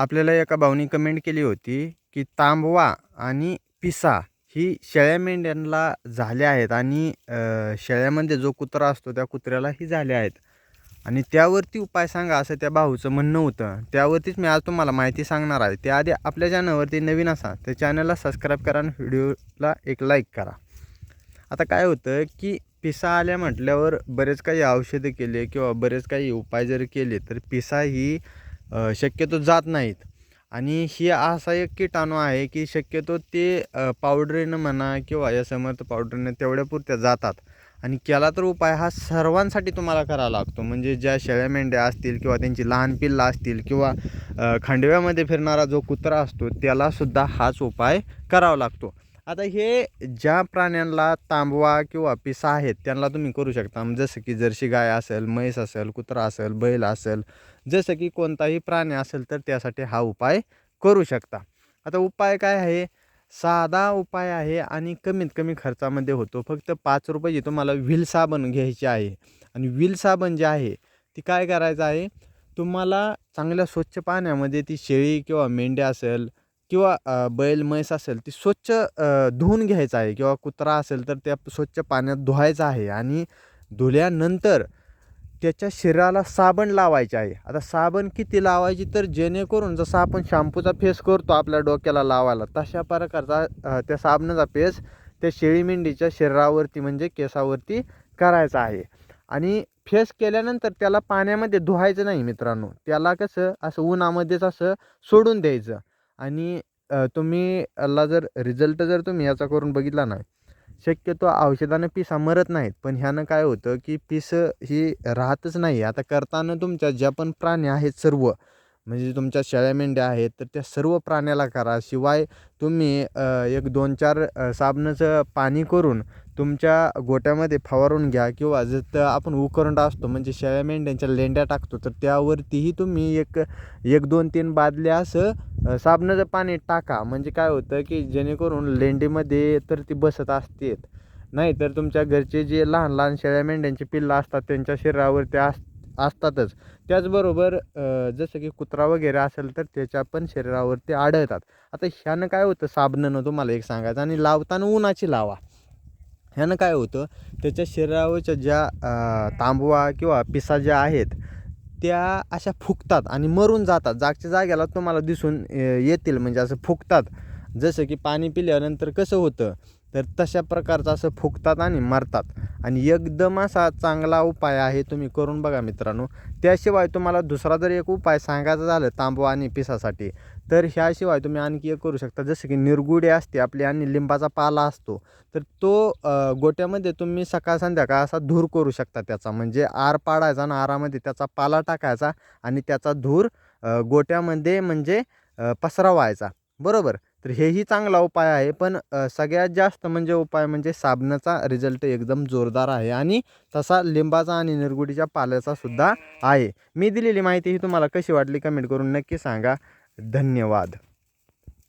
आपल्याला एका भाऊनी कमेंट केली होती की तांबवा आणि पिसा ही शेळ्या मेंढ्यांना झाल्या आहेत आणि शेळ्यामध्ये जो कुत्रा असतो त्या कुत्र्यालाही झाल्या आहेत. आणि त्यावरती उपाय सांगा असं त्या भाऊचं म्हणणं होतं. त्यावरतीच मी आज तुम्हाला माहिती सांगणार आहे. त्याआधी आपल्या चॅनलवरती नवीन असा त्या चॅनलला सबस्क्राईब करा आणि व्हिडिओला एक लाईक करा. आता काय होतं की पिसा आल्या म्हटल्यावर बरेच काही औषधं केले किंवा बरेच काही उपाय जर केले तर पिसा ही शक्यतो जात नाहीत. आणि ही असा एक किटाणू आहे की शक्यतो ते पावडरीनं म्हणा किंवा या समर्थ पावडरीनं तेवढ्यापुरत्या जातात. आणि केला तर उपाय हा सर्वांसाठी तुम्हाला करावा लागतो. म्हणजे ज्या शेळ्या मेंढ्या असतील किंवा त्यांची लहान पिल्लं असतील किंवा खांडव्यामध्ये फिरणारा जो कुत्रा असतो त्यालासुद्धा हाच उपाय करावा लागतो. आता हे ज्या प्राण्यांना तांबवा किंवा पिसा आहेत त्यांना तुम्ही करू शकता. जसं की जर्सी गाय असेल म्हैस असेल कुत्रा असेल बैल असेल जसं की कोणताही प्राणी असेल तर त्यासाठी हा उपाय करू शकता. आता उपाय काय आहे? साधा उपाय आहे आणि कमीत कमी खर्चामध्ये होतो. फक्त पाच रुपयाची तुम्हाला व्हील साबण घ्यायची आहे. आणि व्हील साबण जे आहे ती काय करायचं आहे? तुम्हाला चांगल्या स्वच्छ पाण्यामध्ये ती शेळी किंवा मेंढ्या असेल किंवा बैल म्हैस असेल ती स्वच्छ धुवून घ्यायचं आहे किंवा कुत्रा असेल तर त्या स्वच्छ पाण्यात धुवायचं आहे आणि धुल्यानंतर त्याच्या शरीराला साबण लावायचे आहे. आता साबण किती लावायची तर जेणेकरून जसं आपण शॅम्पूचा फेस करतो आपल्या डोक्याला लावायला तशा प्रकारचा त्या साबणाचा फेस त्या शेळी मेंढीच्या शरीरावरती म्हणजे केसावरती करायचा आहे. आणि फेस केल्यानंतर त्याला पाण्यामध्ये धुवायचं नाही मित्रांनो. त्याला कसं असं उन्हामध्येच असं सोडून द्यायचं. आणि तुम्ही ला जर रिझल्ट जर तुम्ही याचा करून बघितला ना शक्यतो औषधानं पिसा मरत नाहीत. पण ह्यानं काय होतं की पिस ही राहतच नाही. आता करताना तुमच्या ज्या पण प्राणी आहेत सर्व म्हणजे तुमच्या शेळ्या मेंढ्या आहेत तर त्या सर्व प्राण्याला करा. शिवाय तुम्ही एक दोन चार साबणाचं पाणी करून तुमच्या गोट्यामध्ये फवारून घ्या किंवा जर आपण उकरंडा असतो म्हणजे शेळ्या मेंढ्यांच्या लेंड्या टाकतो तर त्यावरतीही तुम्ही एक एक दोन तीन बादल्या असं साबणाचं पाणी टाका. म्हणजे काय होतं की जेणेकरून लेंडीमध्ये तर ती बसत असते नाही तर तुमच्या घरचे जे लहान लहान शेळ्या मेंढ्यांची पिल्लं असतात त्यांच्या शरीरावर ते अस असतातच. त्याचबरोबर जसं की कुत्रा वगैरे असेल तर त्याच्या पण शरीरावरती आढळतात. आता ह्यानं काय होतं? साबणानं तुम्हाला एक सांगायचं. आणि लावताना उन्हाची लावा. ह्यानं काय होतं? त्याच्या शरीरावरच्या ज्या तांबवा किंवा पिसा ज्या आहेत त्या अशा फुगतात आणि मरून जातात. जागच्या जाग्याला तुम्हाला दिसून येतील. म्हणजे असं फुगतात जसं की पाणी पिल्यानंतर कसं होतं? तर तशा प्रकारचं असं फुगतात आणि मरतात. आणि एकदम असा चांगला उपाय आहे तुम्ही करून बघा मित्रांनो. त्याशिवाय तुम्हाला दुसरा जर एक उपाय सांगायचा झालं तांबवा आणि पिसासाठी तर ह्याशिवाय तुम्ही आणखी एक करू शकता. जसं की निरगुडे असते आपली आणि लिंबाचा पाला असतो तर तो गोट्यामध्ये तुम्ही सकाळ संध्याकाळ असा धूर करू शकता त्याचा. म्हणजे आर पाडायचा आणि आरामध्ये त्याचा पाला टाकायचा आणि त्याचा धूर गोट्यामध्ये म्हणजे पसरा पसरवायचा. बरोबर? तर हेही चांगला उपाय आहे पण सगळ्यात जास्त म्हणजे उपाय म्हणजे साबणाचा रिझल्ट एकदम जोरदार आहे आणि तसा लिंबाचा आणि निरगुडीच्या पाल्याचा सुद्धा आहे. मी दिलेली माहिती ही तुम्हाला कशी वाटली कमेंट करून नक्की सांगा. धन्यवाद.